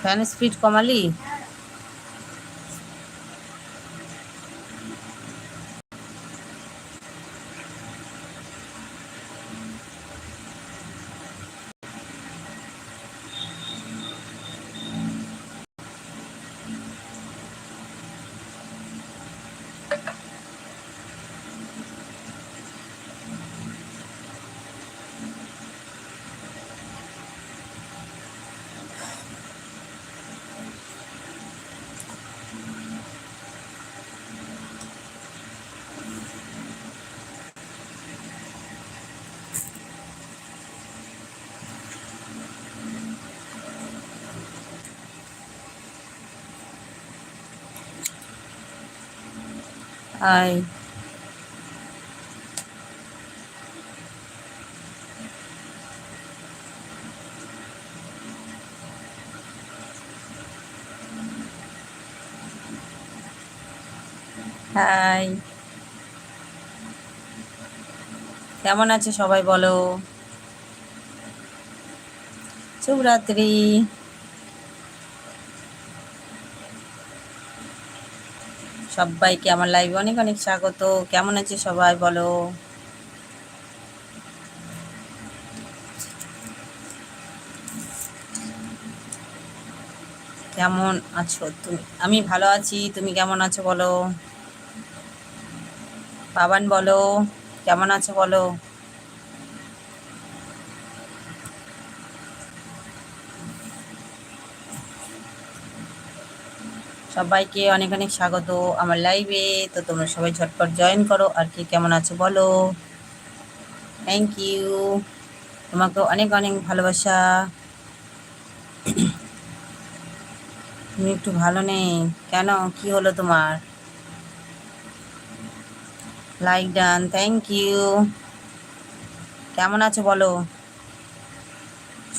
Fan speed কমালি আয়। High কেমন আছে সবাই বলো? শুভরাত্রি। সবাইকে আমার লাইভে অনেক অনেক স্বাগত। কেমন আছে সবাই বলো? কেমন আছো? তুমি আমি ভালো আছি, তুমি কেমন আছো বলো? পাবান বলো, কেমন আছো বলো? সবাইকে অনেক অনেক স্বাগত আমার লাইভে তো তোমরা সবাই ঝটপট জয়েন করো। আর কি কেমন আছো বলো। থ্যাংক ইউ তোমাকে অনেক অনেক ভালোবাসা। তুমি একটু ভালো নেই কেন? কি হলো তোমার? লাইক ডান থ্যাংক ইউ কেমন আছো বলো?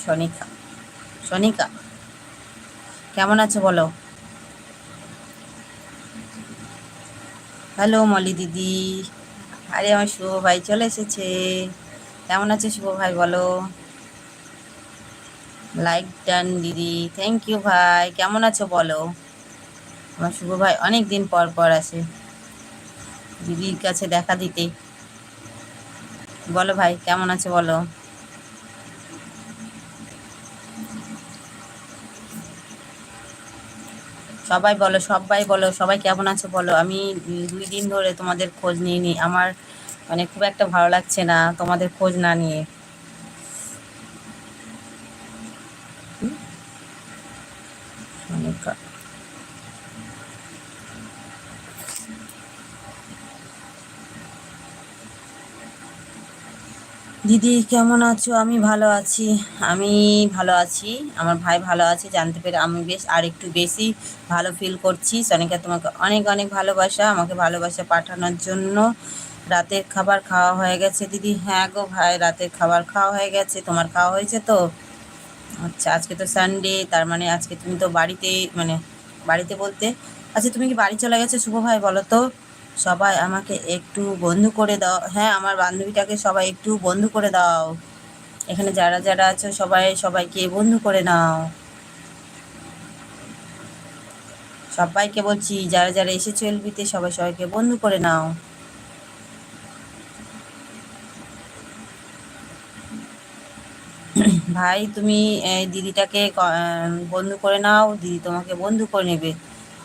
সনিকা সনিকা কেমন আছো বলো? হ্যালো মলি দিদি। আরে আমার শুভ ভাই চলে এসেছে। কেমন আছে শুভ ভাই বলো? লাইক ডান দিদি থ্যাংক ইউ ভাই। কেমন আছো বলো? আমার শুভ ভাই অনেক দিন পর পর আসে দিদির কাছে দেখা দিতে। বলো ভাই, কেমন আছে বলো? সবাই বলো সবাই বলো, সবাই কেমন আছো বলো? আমি দুই দিন ধরে তোমাদের খোঁজ নিয়ে নি আমার মানে খুব একটা ভালো লাগছে না তোমাদের খোঁজ না নিয়ে। দিদি কেমন আছো? আমি ভালো আছি। আমি ভালো আছি। আমার ভাই ভালো আছে, জানতে পেরে আমি বেশ আর একটু বেশি ভালো ফিল করছি। সনিকা তোমাকে অনেক অনেক ভালোবাসা, আমাকে ভালোবাসা পাঠানোর জন্য। রাতের খাবার খাওয়া হয়ে গেছে দিদি। হ্যাঁ গো ভাই, রাতের খাবার খাওয়া হয়ে গেছে। তোমার খাওয়া হয়েছে তো? আচ্ছা আজকে তো সানডে তার মানে আজকে তুমি তো বাড়িতে মানে বাড়িতে বলতে আচ্ছা তুমি কি বাড়ি চলে গেছে শুভ ভাই বলো তো? সবাই আমাকে একটু বন্ধু করে দাও। হ্যাঁ আমার বান্ধবীটাকে সবাই একটু বন্ধু করে দাও। এখানে যারা যারা আছে, সবাই সবাইকে বন্ধু করে নাও। সবাইকে বলছি, যারা যারা এসেছ এলবিতে, সবাই সবাইকে বন্ধু করে নাও। ভাই, তুমি দিদিটাকে বন্ধু করে নাও। দিদি তোমাকে বন্ধু করে নেবে।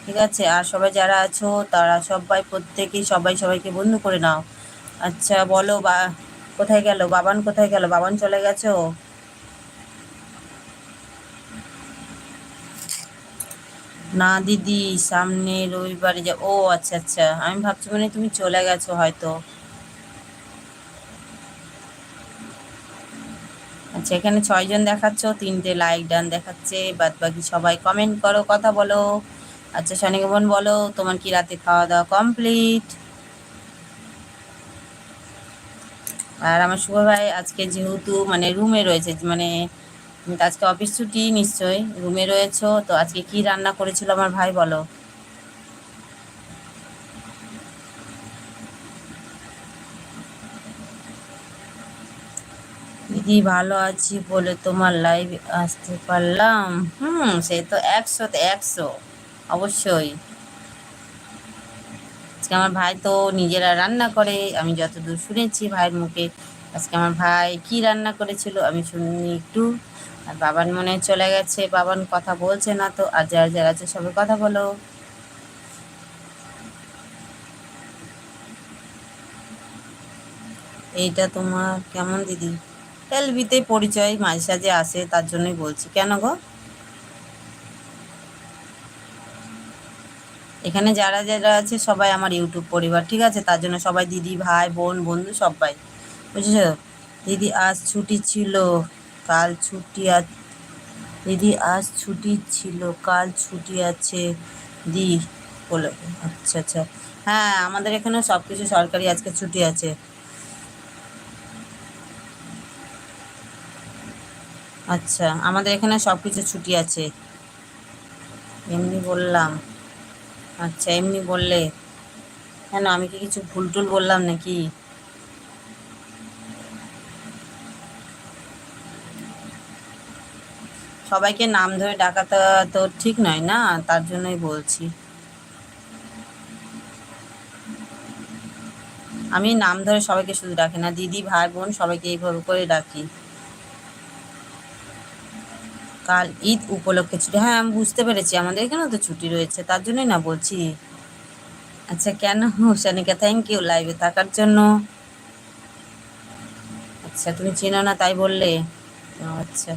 ঠিক আছে? আর সবাই যারা আছো, তারা সবাই প্রত্যেকেই সবাই সবাইকে বন্ধু করে নাও। আচ্ছা বলো বা, কোথায় গেল? বাবান কোথায় গেল? বাবান চলে গেছো? না, দিদি, সামনে রবিবারে যা, ও আচ্ছা আচ্ছা। আমি ভাবছি মানে তুমি চলে গেছো হয়তো। আচ্ছা এখানে ছয়জন দেখাচ্ছ, তিনটে লাইক ডান দেখাচ্ছে বাদ বাকি সবাই কমেন্ট করো, কথা বলো। আচ্ছা সনিকা বোন বলো, তোমার কি রাতে খাওয়া দাওয়া কমপ্লিট আর আমার শুভ ভাই আজকে যেহেতু মানে রুমে রয়েছে মানে আজকে অফিস ছুটি নিশ্চয়ই রুমে রয়েছো, তো আজকে কি রান্না করেছিল আমার ভাই বলো? দিদি, ভালো আছি বলে তোমার লাইভ আসতে পারলাম। হুম, সে তো একশোতে একশো। অবশ্যই। আজকে আমার ভাই তো নিজেরা রান্না করে, আমি যতদূর শুনেছি ভাইয়ের মুখে, আজকে আমার ভাই কি রান্না করেছিল আমি শুনি একটু। আর বাবার মনে চলে গেছে, বাবান কথা বলছে না তো, আর যারা যারা আছে সবাই কথা বলো। এইটা তোমার কেমন দিদি? এলবিতে পরিচয়, মাঝে সাঝে আসে, তার জন্যই বলছি। কেন গো? এখানে যারা যারা আছে সবাই আমার ইউটিউব পরিবার, ঠিক আছে? তার জন্য সবাই দিদি, ভাই, বোন, বন্ধু সবাই। বুঝেছ? দিদি আজ ছুটি ছিল, কাল ছুটি আছে দিদি আজ ছুটি ছিল, কাল ছুটি আছে, দি বলে আচ্ছা আচ্ছা। হ্যাঁ আমাদের এখানে সব কিছু সরকারি আজকে ছুটি আছে। আচ্ছা আমাদের এখানে সব কিছু ছুটি আছে। এমনি বললাম। আচ্ছা এমনি বললে। কেন, আমি কি কিছু ভুল টুল বললাম নাকি? সবাইকে নাম ধরে ডাকাটা তো ঠিক নয় না? তার জন্যই বলছি। আমি নাম ধরে সবাইকে শুধু ডাকি না, দিদি, ভাই, বোন সবাইকে এইভাবে করে ডাকি। কাল ঈদ উপলক্ষে ছুটি। হ্যাঁ আমি বুঝতে পেরেছি। আমাদের এখানেও তো ছুটি রয়েছে, তার জন্যই না বলছি। আচ্ছা কেন? সানিকা থ্যাংক ইউ লাইভে থাকার জন্য। আচ্ছা তুমি চেনো না তাই বললে? আচ্ছা।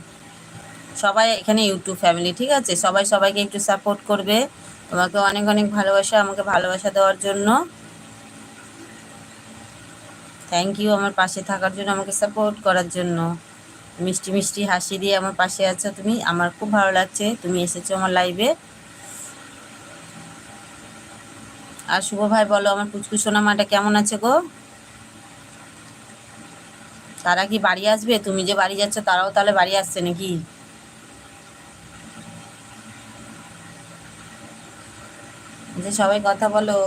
সবাই এখানে ইউটিউব ফ্যামিলি ঠিক আছে? সবাই সবাইকে একটু সাপোর্ট করবে। তোমাকে অনেক অনেক ভালোবাসা, আমাকে ভালোবাসা দেওয়ার জন্য। থ্যাংক ইউ আমার পাশে থাকার জন্য, আমাকে সাপোর্ট করার জন্য। মিষ্টি মিষ্টি হাসি দিয়ে আমার পাশে আছো তুমি। আমার খুব ভালো লাগছে। তুমি এসেছ আমার লাইভে আর শুভ ভাই, বলো আমার পুচকু সোনা মাটা কেমন আছে গো? তারা কি বাড়ি আসবে? তুমি যে বাড়ি যাচ্ছ, তারাও তাহলে বাড়ি আসছে নাকি? যে সবাই কথা বলো।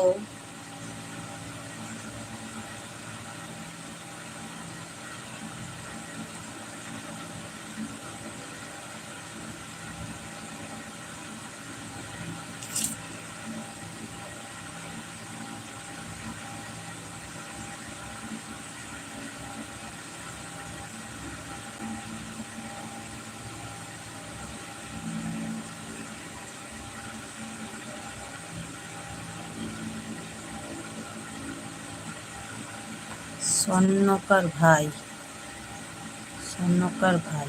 স্বর্ণকার ভাই। স্বর্ণকার ভাই।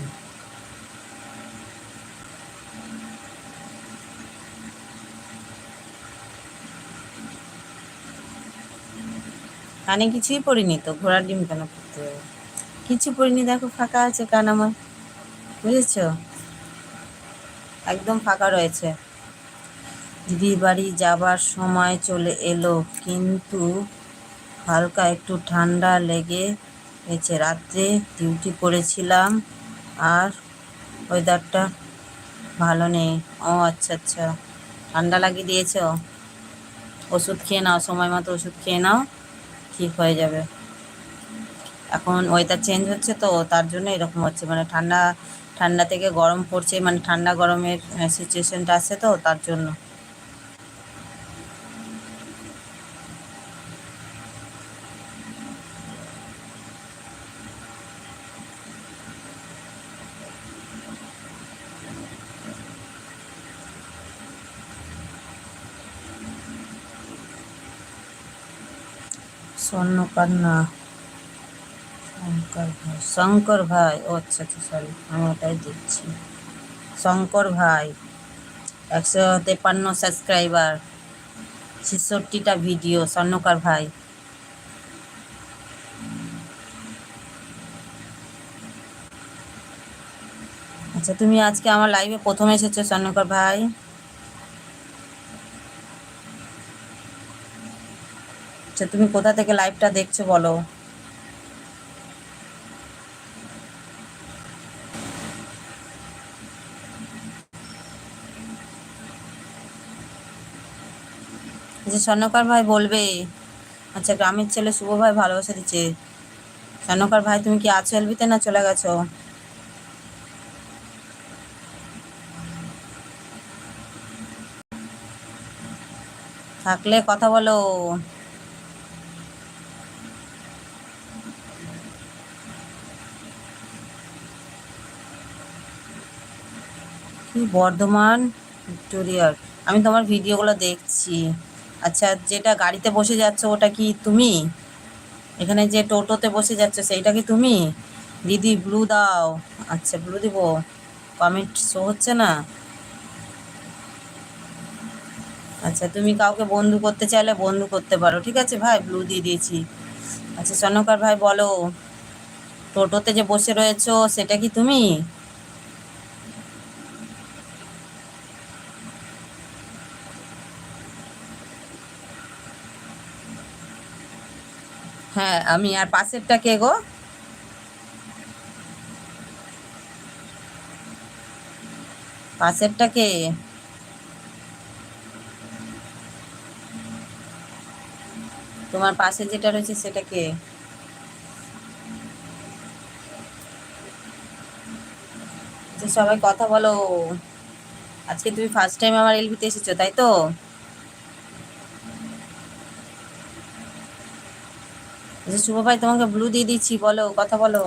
কানে কিছুই পড়িনি তো, ঘোড়ার ডিম কেন পড়তে হবে? কিছু পড়িনি, দেখো ফাঁকা আছে কান আমার। বুঝেছ? একদম ফাঁকা রয়েছে। দিদির বাড়ি যাবার সময় চলে এলো, কিন্তু হালকা একটু ঠান্ডা লেগে গেছে। রাত্রে ডিউটি করেছিলাম আর ওয়েদারটা ভালো নেই। ও আচ্ছা আচ্ছা। ঠান্ডা লাগিয়ে দিয়েছ? ওষুধ খেয়ে নাও, সময় মতো ওষুধ খেয়ে নাও, ঠিক হয়ে যাবে। এখন ওয়েদার চেঞ্জ হচ্ছে তো, তার জন্য এরকম হচ্ছে। মানে ঠান্ডা ঠান্ডা থেকে গরম পড়ছে মানে ঠান্ডা গরমের সিচুয়েশনটা আছে তো, তার জন্য। স্বর্ণকার না শঙ্কর ভাই। শঙ্কর ভাই। ও আচ্ছা আচ্ছা সরি আমি ওটাই দেখছি। শঙ্কর ভাই, একশো তেপান্ন সাবস্ক্রাইবার ছেষট্টিটা ভিডিও স্বর্ণকার ভাই। আচ্ছা তুমি আজকে আমার লাইভে প্রথম এসেছ, স্বর্ণকর ভাই? আচ্ছা তুমি কোথা থেকে লাইভটা দেখছ বলো? আচ্ছা স্বর্ণকার ভাই বলবে আচ্ছা গ্রামের ছেলে শুভ ভাই ভালোবাসা দিচ্ছে। স্বর্ণকার ভাই, তুমি কি আছো এলবিতে না চলে গেছো? থাকলে কথা বলো। বর্ধমান, ভিক্টোরিয়ার। আমি তোমার ভিডিওগুলো দেখছি। আচ্ছা যেটা গাড়িতে বসে যাচ্ছ ওটা কি তুমি? এখানে যে টোটোতে বসে যাচ্ছ সেইটা কি তুমি? দিদি ব্লু দাও। আচ্ছা ব্লু দিব। কমেন্ট শো হচ্ছে না? আচ্ছা তুমি কাউকে বন্ধু করতে চাইলে বন্ধু করতে পারো। ঠিক আছে ভাই ব্লু দিয়ে দিয়েছি। আচ্ছা স্বর্ণকার ভাই বলো, টোটোতে যে বসে রয়েছো, সেটা কি তুমি? হ্যাঁ আমি আর পাশেরটা কে গো? পাশেরটা কে? তোমার পাশে যেটা রয়েছে সেটা কে? আচ্ছা, সবাই কথা বলো। আজকে তুমি ফার্স্ট টাইম আমার এলবিতে এসেছ তাই তো? শুভ ভাই, তোমাকে ব্লু দিয়ে দিচ্ছি, বলো, কথা বলো।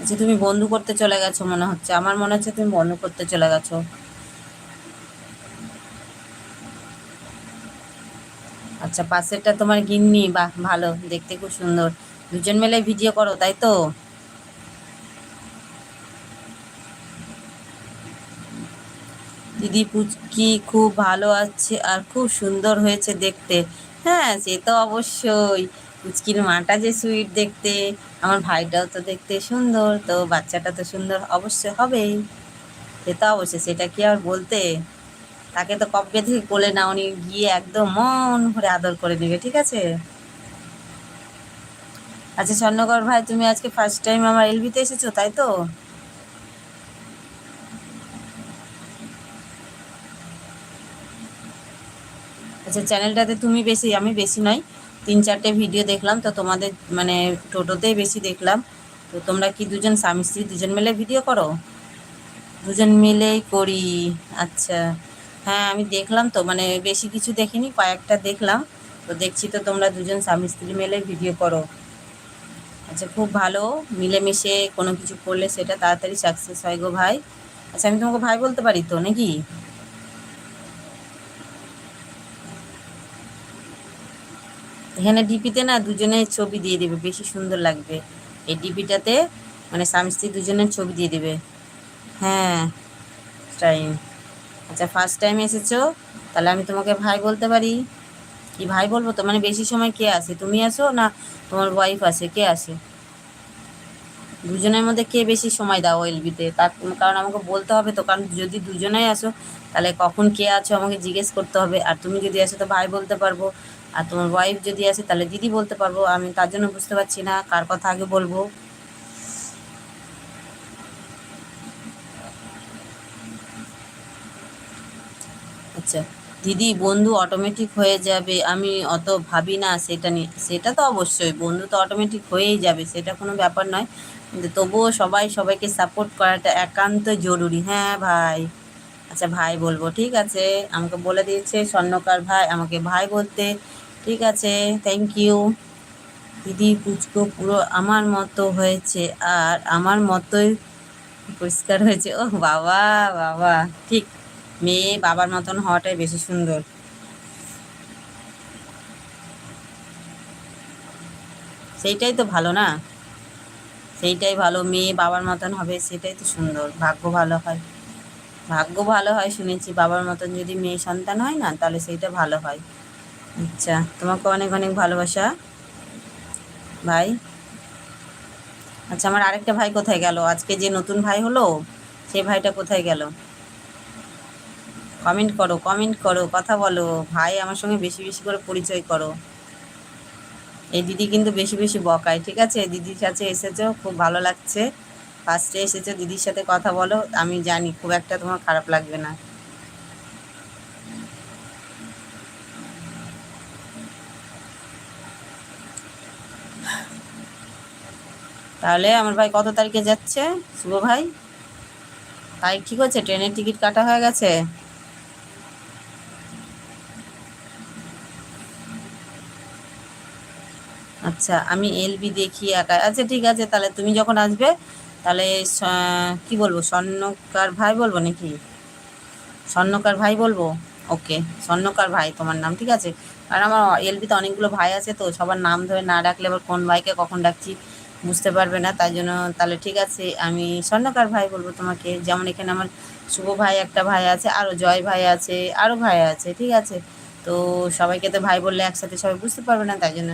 আচ্ছা তুমি বন্ধু করতে চলে গেছো মনে হচ্ছে। আমার মনে হচ্ছে তুমি বন্ধু করতে চলে গেছো। আচ্ছা পাশেরটা তোমার গিন্নি, বাহ, ভালো, দেখতে খুব সুন্দর। দুজন মিলে ভিডিও করো, তাই তো? দিদি পুচকি খুব ভালো আছে আর খুব সুন্দর হয়েছে দেখতে। হ্যাঁ সে তো অবশ্যই। পুচকির মাটা যে সুইট দেখতে, আমার ভাইটাও তো দেখতে সুন্দর, তো বাচ্চাটা তো সুন্দর অবশ্যই হবেই। সে তো অবশ্যই, সেটা কি আর বলতে? তাকে তো কবে থেকে কোলে না, উনি গিয়ে একদম মন ভরে আদর করে নেবে, ঠিক আছে? আচ্ছা স্বর্ণকর ভাই, তুমি আজকে ফার্স্ট টাইম আমার এলবিতে এসেছ, তাই তো? আচ্ছা চ্যানেলটাতে তুমি বেশি, আমি বেশি নয়, তিন চারটে ভিডিও দেখলাম, তো তোমাদের মানে টোটোতেই বেশি দেখলাম। তো তোমরা কি দুজন স্বামী স্ত্রী, দুজন মিলে ভিডিও করো? দুজন মিলেই করি আচ্ছা। হ্যাঁ আমি দেখলাম তো মানে বেশি কিছু দেখিনি, কয়েকটা দেখলাম। তো দেখছি তো তোমরা দুজন স্বামী স্ত্রী মিলে ভিডিও করো। আচ্ছা খুব ভালো, মিলেমিশে কোনো কিছু করলে সেটা তাড়াতাড়ি সাকসেস হয় গো ভাই। আচ্ছা আমি তোমাকে ভাই বলতে পারি তো, নাকি? এখানে ডিপিতে না দুজনের ছবি দিয়ে দেবে, বেশি সুন্দর লাগবে। এই ডিপিটাতে মানে স্বামী স্ত্রী দুজনের ছবি দিয়ে দেবে। হ্যাঁ টাইম আচ্ছা ফার্স্ট টাইম এসেছ, তাহলে আমি তোমাকে ভাই বলতে পারি? কি ভাই বলব তো? মানে বেশি সময় কে আসে তুমি আসো না তোমার ওয়াইফ আসে কে আসে দুজনের মধ্যে কে বেশি সময় দাও এলবিতে তার কারণ আমাকে বলতে হবে তো, কারণ যদি দুজনেই আসো তাহলে কখন কে আছো আমাকে জিজ্ঞেস করতে হবে। আর তুমি যদি আসো তো ভাই বলতে পারব। আর তোমার ওয়াইফ যদি আসে তাহলে দিদি বলতে পারব, আমি তার জন্য বুঝতে পারছি না, কার কথা আগে বলব। আচ্ছা দিদি, বন্ধু অটোমেটিক হয়ে যাবে, আমি অত ভাবি না, সেটা নিয়ে, সেটা তো অবশ্যই, বন্ধু তো অটোমেটিক হয়েই যাবে, সেটা কোনো ব্যাপার নয়। কিন্তু তবুও সবাই সবাইকে সাপোর্ট করাটা একান্ত জরুরি হ্যাঁ ভাই? আচ্ছা ভাই বলব, ঠিক আছে। আমাকে বলে দিয়েছে, স্বর্ণকার ভাই, আমাকে ভাই বলতে। ঠিক আছে থ্যাংক ইউ দিদি, পুচকো, পুরো আমার মতো হয়েছে, আর আমার মতোই পরিষ্কার হয়েছে। ও বাবা বাবা। ঠিক, মেয়ে বাবার মতন হওয়াটাই বেশি সুন্দর। সেইটাই তো ভালো না? সেইটাই ভালো, মেয়ে বাবার মতন হবে, সেটাই তো সুন্দর। ভাগ্য ভালো হয়। ভাগ্য ভালো হয় শুনেছি, বাবার মতন যদি মেয়ে সন্তান হয় না, তাহলে সেইটা ভালো হয়। আচ্ছা তোমাকে অনেক অনেক ভালোবাসা। ভাই? আচ্ছা আমার আরেকটা ভাই কোথায় গেল? আজকে যে নতুন ভাই হলো সেই ভাইটা কোথায় গেল? কমেন্ট করো কমেন্ট করো, কথা বলো। ভাই, আমার সঙ্গে বেশি বেশি করে পরিচয় করো। এই দিদি কিন্তু বেশি বেশি বকায়, ঠিক আছে? দিদির কাছে এসেছ, খুব ভালো লাগছে। ফার্স্টে এসেছ, দিদির সাথে কথা বলো, আমি জানি, খুব একটা তোমার খারাপ লাগবে না। তাহলে আমার ভাই কত তারিখে যাচ্ছে? শুভ ভাই? তারিখ ঠিক হচ্ছে? ট্রেনের টিকিট কাটা হয়ে গেছে? আচ্ছা আমি এলবি দেখি একা আচ্ছা ঠিক আছে, তাহলে তুমি যখন আসবে তাহলে কি বলব, স্বর্ণকার ভাই বলব নাকি? স্বর্ণকার ভাই বলব? ওকে স্বর্ণকার ভাই, তোমার নাম ঠিক আছে? আর আমার এলবিতে অনেকগুলো ভাই আছে তো, সবার নাম ধরে না ডাকলে আবার কোন ভাইকে কখন ডাকছি বুঝতে পারবে না, তাই জন্য তাহলে ঠিক আছে, আমি স্বর্ণকার ভাই বলব তোমাকে। যেমন এখানে আমার শুভ ভাই একটা ভাই আছে আরও জয় ভাই আছে আরও ভাই আছে, ঠিক আছে? তো সবাইকে তো ভাই বললে একসাথে সবাই বুঝতে পারবে না, তাই জন্য